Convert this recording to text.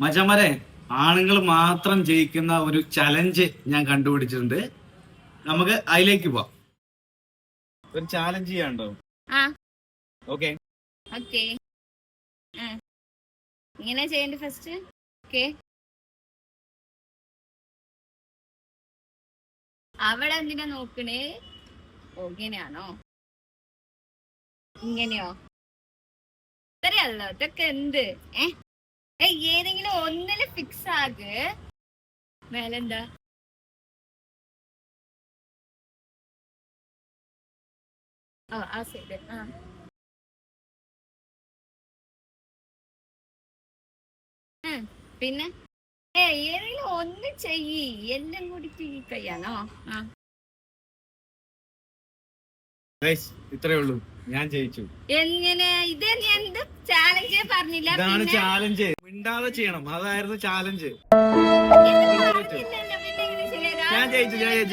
മച്ചന്മാരെ ആണുങ്ങൾ മാത്രം ജയിക്കുന്ന ഒരു ചലഞ്ച് ഞാൻ കണ്ടുപിടിച്ചിട്ടുണ്ട്. നമുക്ക് അതിലേക്ക് പോവാം. ഒരു ചാലഞ്ച് ചെയ്യാണ്ടോ ആ. ഓക്കെ ഓക്കെ ഇങ്ങനെ ചെയ്യണ്ട ഫസ്റ്റ് ഓക്കെ അവിടെ എന്തിനാ നോക്കണേ? ഇങ്ങനെയാണോ? ഇങ്ങനെയോ? ഇത്രയല്ലോ ഇതൊക്കെ എന്ത്? ഏ? ഏയ്, ഏതെങ്കിലും ഒന്നിൽ ഫിക്സ് ആക് മേലെന്താ? ആ ആ സൈഡ് ആ. പിന്നെ? ഏ ഏതെങ്കിലും ഒന്ന് ചെയ്യ്. എല്ലാം കൂടി കയ്യാണോ? ആ. ഇത്രേ ഉള്ളൂ. ഞാൻ ജയിച്ചു. എങ്ങനെ? ഇത് എന്ത്? പറഞ്ഞില്ല ഇതാണ് ചാലഞ്ച് മിണ്ടാതെ ചെയ്യണം. അതായിരുന്നു ചാലഞ്ച്? ഞാൻ ജയിച്ചു ഞാൻ ജയിച്ചു.